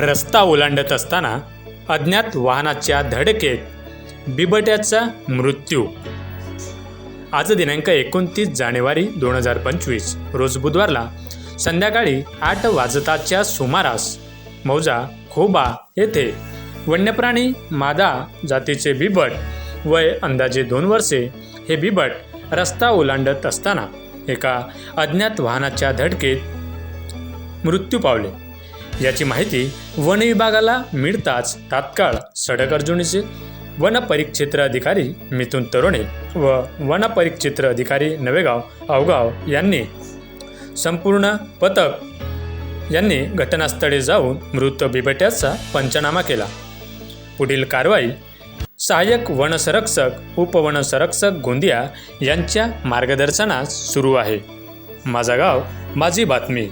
रस्ता ओलांडत असताना अज्ञात वाहनाच्या धडकेत बिबट्याचा मृत्यू. आज दिनांक एकोणतीस जानेवारी दोन हजार पंचवीस रोज बुधवारला संध्याकाळी आठ वाजताच्या सुमारास मौजा खोबा येथे वन्यप्राणी मादा जातीचे बिबट वय अंदाजे दोन वर्षे हे बिबट रस्ता ओलांडत असताना एका अज्ञात वाहनाच्या धडकेत मृत्यू पावले. याची माहिती वन विभागाला मिळताच तात्काळ सडक अर्जुनीचे वन परिक्षेत्र अधिकारी मिथुन तरुणे व वन परिक्षेत्र अधिकारी नवेगाव अवगाव यांनी संपूर्ण पथक यांनी घटनास्थळी जाऊन मृत बिबट्याचा पंचनामा केला. पुढील कारवाई सहाय्यक वनसंरक्षक उपवनसंरक्षक गोंदिया यांच्या मार्गदर्शनास सुरू आहे. माझा गाव माझी बातमी.